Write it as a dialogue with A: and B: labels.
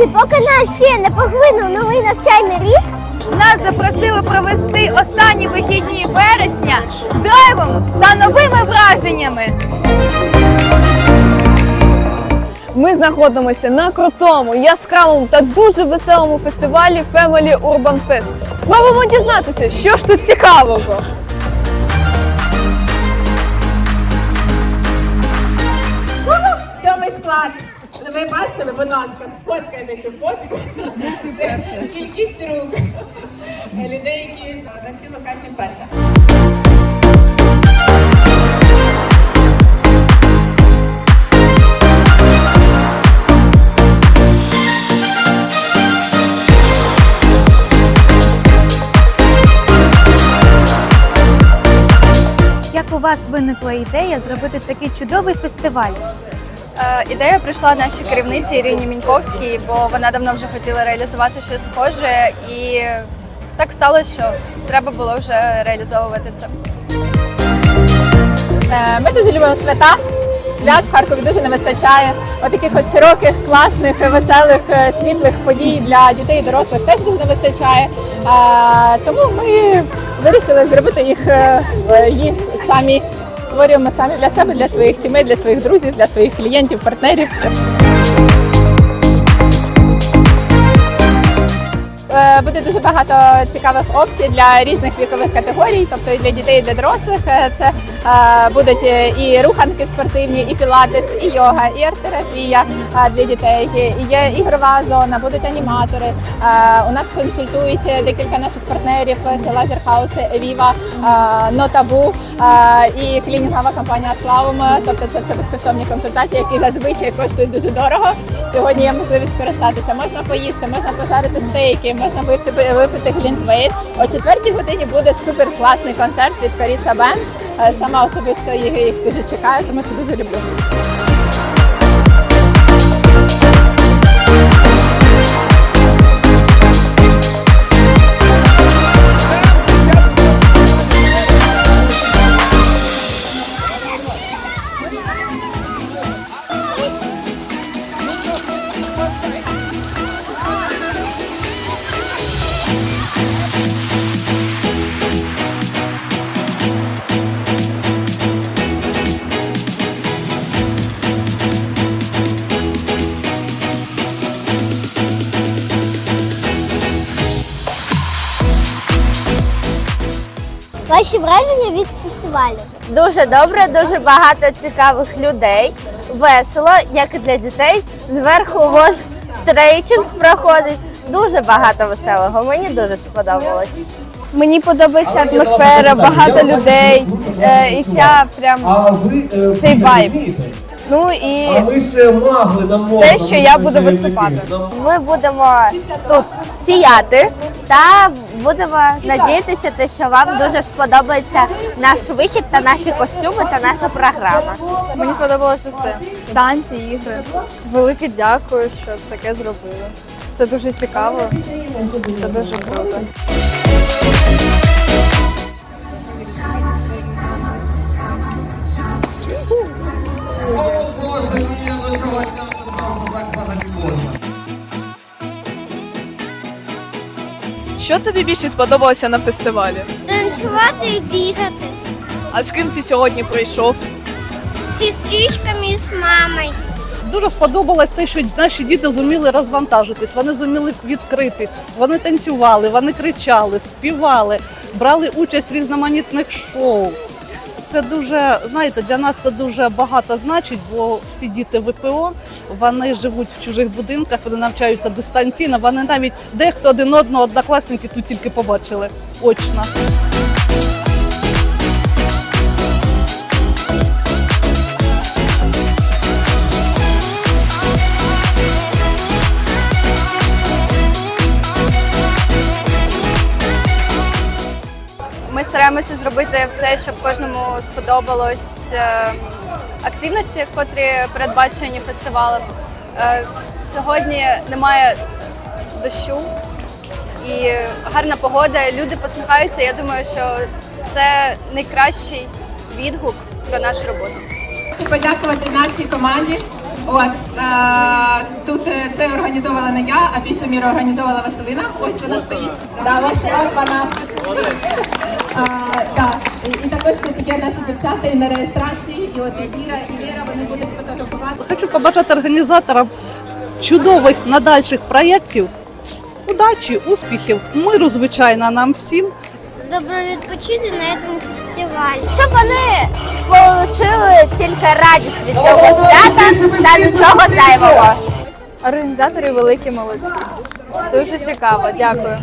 A: Друзі, поки нас ще не поглинув новий навчальний рік,
B: Нас запросили провести останні вихідні вересня з драйвом та новими враженнями.
C: Ми знаходимося на крутому, яскравому та дуже веселому фестивалі Family Urban Fest. Спробуємо дізнатися, що ж тут цікавого.
D: Ви бачили, будь ласка, сфоткайте цю фотку. Це кількість рук людей, які на цій локації перша.
B: Як у вас виникла ідея зробити такий чудовий фестиваль?
E: Е, Ідея прийшла нашій керівниці Ірині Міньковській, бо вона давно вже хотіла реалізувати щось схоже, і так сталося, що треба було вже реалізовувати це.
D: Е, Ми дуже любимо свята. Свят в Харкові дуже не вистачає. Отаких от широких, класних, веселих, е, світлих подій для дітей і дорослих теж дуже не вистачає. Тому ми вирішили зробити їх самі. Створюємо самі для себе, для своїх сімей, для своїх друзів, для своїх клієнтів, партнерів. Буде дуже багато цікавих опцій для різних вікових категорій, тобто і для дітей, і для дорослих. Е, Це е, будуть е, і руханки спортивні, і пілатес, і йога, і арт-терапія для дітей. І Є ігрова зона, будуть аніматори. У нас консультують декілька наших партнерів: це Лазерхаус, Евіва, Нотабу і клінінгова компанія Славом. Тобто це все безкоштовні консультації, які зазвичай коштують дуже дорого. Сьогодні є можливість скористатися. Можна поїсти, можна пожарити стейки, можна випити, випити глінтвейт. О четвертій годині буде супер класний концерт від Каріса Бенд. Е, Сама особисто їх дуже чекаю, тому що дуже люблю.
A: Ваші враження від фестивалю.
F: Дуже добре, дуже багато цікавих людей. Весело, як і для дітей. Зверху вон стрейчинг проходить. Дуже багато веселого. Мені дуже сподобалось.
C: Мені подобається атмосфера, багато людей е, і ця прям
G: е,
C: Цей вайб. Ну і
G: А ми ще магли на мову.
C: те, що я буду виступати.
F: Ми будемо тут сіяти та будемо надіятися, те, що вам дуже сподобається наш вихід та наші костюми та наша програма.
E: Мені сподобалося все. Танці, ігри. Велике дякую, що таке зробили. Це дуже цікаво. Це дуже круто.
C: Що тобі більше сподобалося на фестивалі?
A: Танцювати і бігати
C: А з ким ти сьогодні прийшов?
A: з сестричками і з мамою.
H: Дуже сподобалось те, що наші діти зуміли розвантажитись, вони зуміли відкритись, вони танцювали, вони кричали, співали, брали участь в різноманітних шоу. Це дуже, знаєте, для нас це дуже багато значить, бо всі діти ВПО вони живуть в чужих будинках, вони навчаються дистанційно. Вони навіть дехто один одного однокласники тут тільки побачили очно.
E: Ми стараємося зробити все, щоб кожному сподобалось е, активності, котрі передбачені фестивалем. Е, Сьогодні немає дощу і гарна погода. Люди посміхаються. Я думаю, що це найкращий відгук про нашу роботу.
D: Хочу подякувати нашій команді От е, тут це організовувала не я, а більше міру організовувала Василина. Ось вона стоїть. Да, ось вона. А, так. І, також тут є наші дівчата і на реєстрації, і от і Іра, і Віра, вони будуть фотографувати.
H: Хочу побажати організаторам чудових надальших проєктів, удачі, успіхів, миру, звичайно, нам всім.
A: Добре відпочити на цьому фестивалі.
F: Щоб вони отримали тільки радість від цього свята та нічого зайвого.
B: Організатори великі молодці. Дуже цікаво, дякую.